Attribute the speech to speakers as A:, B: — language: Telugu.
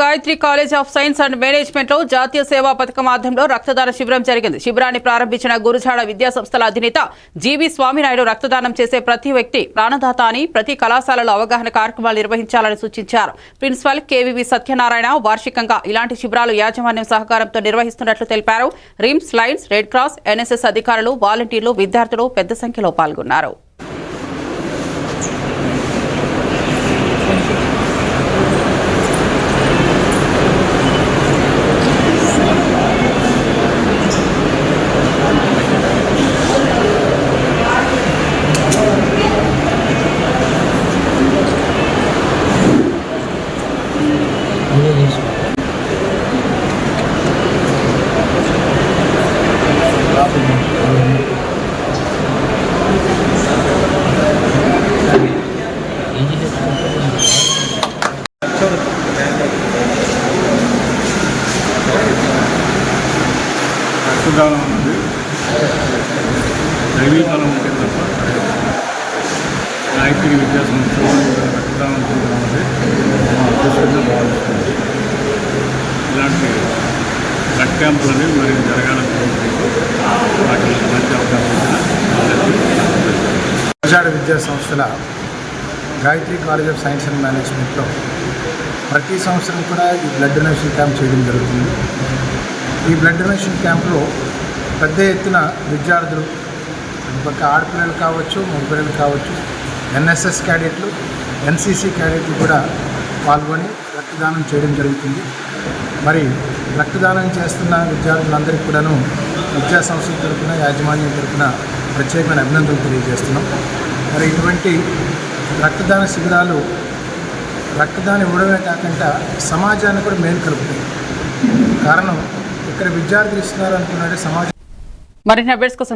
A: Gayatri college of science and మేనేజ్మెంట్లో జాతీయ సేవా పథకం ఆధ్వర్యంలో రక్తదాన శిబిరం జరిగింది. శిబిరాన్ని ప్రారంభించిన గురుజాడ విద్యా సంస్థల అధినేత జీవి స్వామినాయుడు రక్తదానం చేసే ప్రతి వ్యక్తి ప్రాణదాత అని ప్రతి కళాశాలలో అవగాహన కార్యక్రమాలు నిర్వహించాలని సూచించారు. ప్రిన్సిపల్ కేవీవి సత్యనారాయణ వార్షికంగా ఇలాంటి శిబిరాలు యాజమాన్యం సహకారంతో నిర్వహిస్తున్నట్లు తెలిపారు. RIMS Lions Red Cross NSS అధికారులు వాలంటీర్లు విద్యార్థులు పెద్ద సంఖ్యలో పాల్గొన్నారు.
B: రక్తదానం ఉంది. దైవీకరణం ఉంటే తప్ప గాయత్రి విద్యా సంస్థలు రక్తదానం చేయడం మా అదృష్టంగా భావిస్తుంది ఇలాంటి బ్లడ్ క్యాంపులు అనేవి మరి జరగాలని కోరుకుంటూ వాటికి మంచి అవకాశం
C: విద్యా సంస్థల Gayatri college of science and మేనేజ్మెంట్లో ప్రతి సంవత్సరం కూడా ఈ బ్లడ్ డొనేషన్ క్యాంప్ చేయడం జరుగుతుంది. ఈ బ్లడ్ డొనేషన్ క్యాంప్లో పెద్ద ఎత్తున విద్యార్థులు పక్క ఆడపిల్లలు కావచ్చు మగపిల్లలు కావచ్చు ఎన్ఎస్ఎస్ క్యాడెట్లు ఎన్సీసీ క్యాడెట్లు కూడా పాల్గొని రక్తదానం చేయడం జరుగుతుంది. మరి రక్తదానం చేస్తున్న విద్యార్థులందరికీ కూడాను విద్యా సంస్థల తరపున యాజమాన్యం తరపున ప్రత్యేకమైన అభినందనలు తెలియజేస్తున్నాం. మరి ఇటువంటి రక్తదాన శిబిరాలు రక్తదానం ఇవ్వడమే కాకుండా సమాజాన్ని కూడా మేలు కలుపుతాయి. కారణం ఇక్కడ విద్యార్థులు ఇస్తున్నారు అనుకున్నట్టు సమాజం
A: మరిన్ని అప్డేట్స్ కోసం